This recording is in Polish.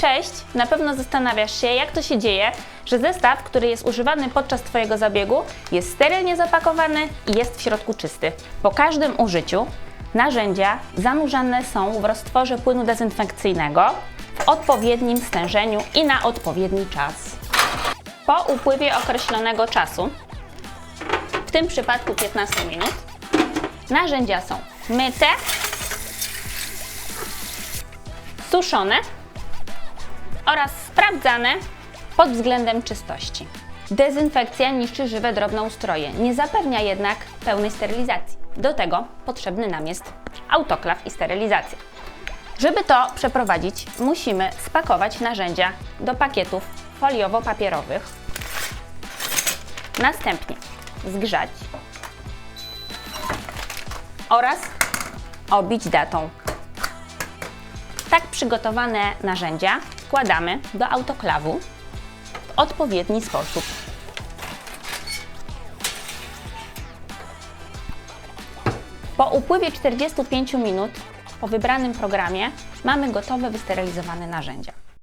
Cześć! Na pewno zastanawiasz się, jak to się dzieje, że zestaw, który jest używany podczas Twojego zabiegu, jest sterylnie zapakowany i jest w środku czysty. Po każdym użyciu narzędzia zanurzane są w roztworze płynu dezynfekcyjnego w odpowiednim stężeniu i na odpowiedni czas. Po upływie określonego czasu, w tym przypadku 15 minut, narzędzia są myte, suszone oraz sprawdzane pod względem czystości. Dezynfekcja niszczy żywe drobnoustroje, nie zapewnia jednak pełnej sterylizacji. Do tego potrzebny nam jest autoklaw i sterylizacja. Żeby to przeprowadzić, musimy spakować narzędzia do pakietów foliowo-papierowych, następnie zgrzać oraz obić datą tak przygotowane narzędzia wkładamy do autoklawu w odpowiedni sposób. Po upływie 45 minut po wybranym programie mamy gotowe wysterylizowane narzędzia.